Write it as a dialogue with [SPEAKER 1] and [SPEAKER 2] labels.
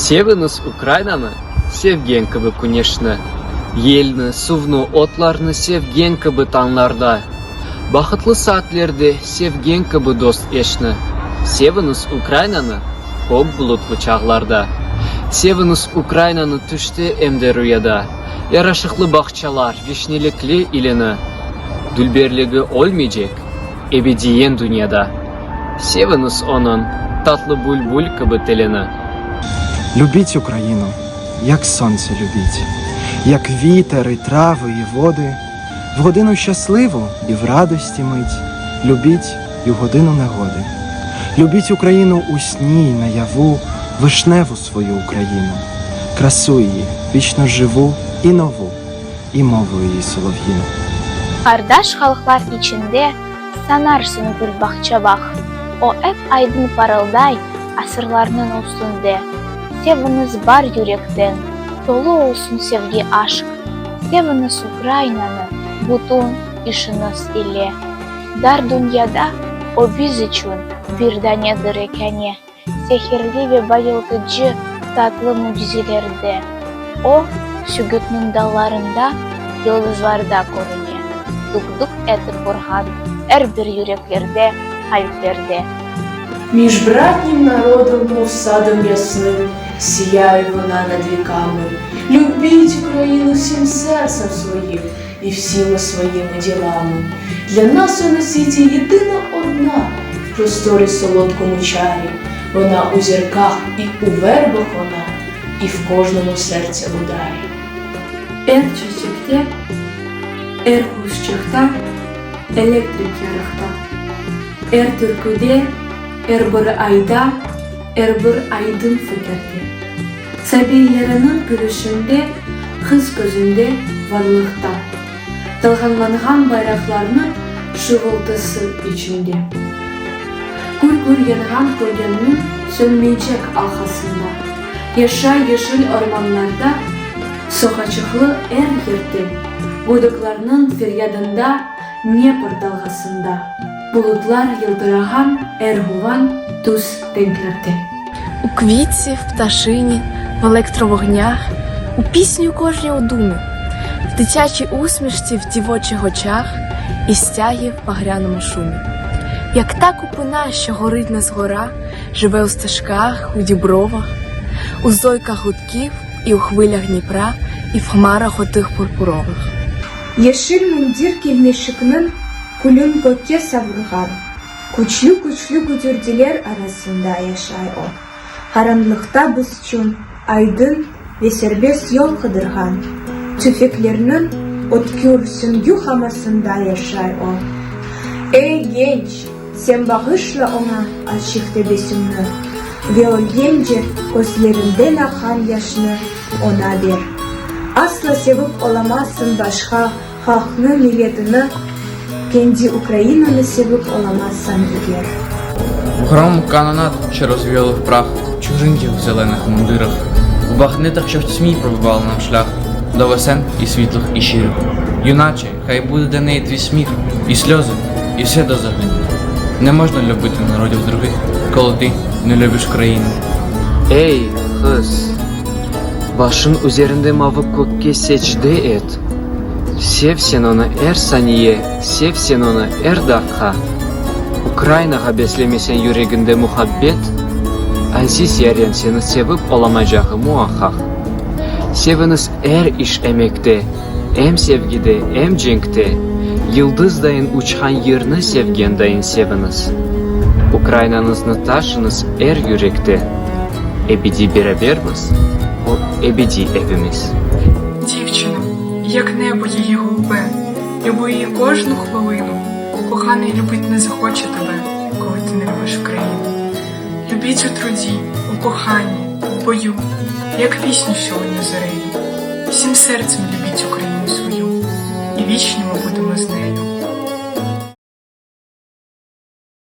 [SPEAKER 1] Севiniz Ukrayna'nı sevgen kıbı kuneşni. Елні, сувну, отларны sevgen kıbı tanlarda. Бақытлы саатлерде sevgen kıbı dost eşni. Севiniz Ukrayna'nı көк бұлытлы чағларда. Севiniz Ukrayna'ны түшті әмде рüyada. Ярашықлы бақчалар, вишнеліклі илені. Дүлберлігі өлмейecek, ebediyen dünyada. Onun tatlı бульбуль кıbı телені.
[SPEAKER 2] Любіть Україну, як сонце любіть, як вітер і трави, і води, в годину щасливу і в радості мить. Любіть і в годину негоди. Любіть Україну у сні й наяву, вишневу свою Україну, красу її, вічно живу і нову, і мову її солов'їну.
[SPEAKER 3] Kardeş halklar içinde sanarsın gül bahçabak. O hep aydın parılday yürekten, dolu olsun sevgi aşk. Seviniz Ukrayna'nı, bütün işiniz ile. Dar dünyada o biz için bir tanedir ekeni. Sehirli ve bayıltıcı tatlı mucizelerde. O sügütnün dallarında, yıldızlarda görünüyor. Дук-дук етер бурган, Ер-бір yüreklerde, kalplerde.
[SPEAKER 4] Між братнім народом, мов садом ясним, сіяє вона над віками. Любіть Україну всім серцем своїм і всіма своїми ділами. Для нас у на світі єдина одна, в просторі солодкому чарі. Вона у зірках і у вербах вона, і в кожному серці ударі.
[SPEAKER 5] Эр чечекте, эр хусчықта, электрик ярықта. Эр түркіде, эр бір айда, эр бір айдын фікірде. Сәбилерінің гүлішінде, қыз көзінде варлықта. Талғанланған байрақларының шұғылтысы içinde. Гүр-гүр янған көлгеннің сөнмейecek алқасында. Yaşa yeşil ormanlarda Sokaçıklı er yerdi. Buduklarının feryadında Dnepr dalgasında. Bulutlar yıldırağan erguvan tuz denklerde.
[SPEAKER 6] У квітці, в пташині, в електровогнях, у пісні у кожній у думі, в дитячій усмішці в дівочих очах і стягі в багряному шумі. Як та купина, що горить на згора, живе у стежках, у дібровах, у зойках гудків і у хвилях Дніпра, і в хмарах отих пурпурових.
[SPEAKER 7] Yeşil mündir kilmeşikinin kulün gökке savurgan. Güçlü güdürdüler arasında yaşay o. Karanlıkta biz için aydın ve serbest yol kıdırgan. Tüfeklerinin ötkür süngü hamasında yaşay o. Ey genç, sen bağışla ona açık tebessümünü ve o gence gözlerinden akan yaşını ona ver. Asla sevip olamazsın başka kendi Українını sevip olamazsan eğer.
[SPEAKER 8] В грому канонат, що розвіяли в прах, чужинців в зелених мундирах, у багнетах, що в тьмі пробивали нам шлях до весен і світлих і щирих. Юначе, хай буде для неї твій сміх, і сльози, і все до загину. Не можна любити народів других, коли ти не любиш країну.
[SPEAKER 1] Ey kız, başın üzerinde mavi kökке secde et. Sev sen onu er saniye, sev sen onu er dakika. Ukraynaga beslemesen yüreğinde muhabbet, aziz yaren seni sevip olamayacağı muhakkak. Seviniz er iş emekte, em sevgide, em cenkte, yıldızdayın uçan yerini sevgendayın seviniz. Ukraynanızı taşınız er yürekte. Ebedi berabermiz, o ebedi evimiz.
[SPEAKER 9] Дівчино, як небо її голубе, люби її кожну хвилину. Коханий любить не захоче тебе, коли ти не любиш Україну. Любіть у труді, у коханні, у бою, як пісню сьогодні зорею. Всім серцем любіть Україну свою, і вічні ми будемо з нею.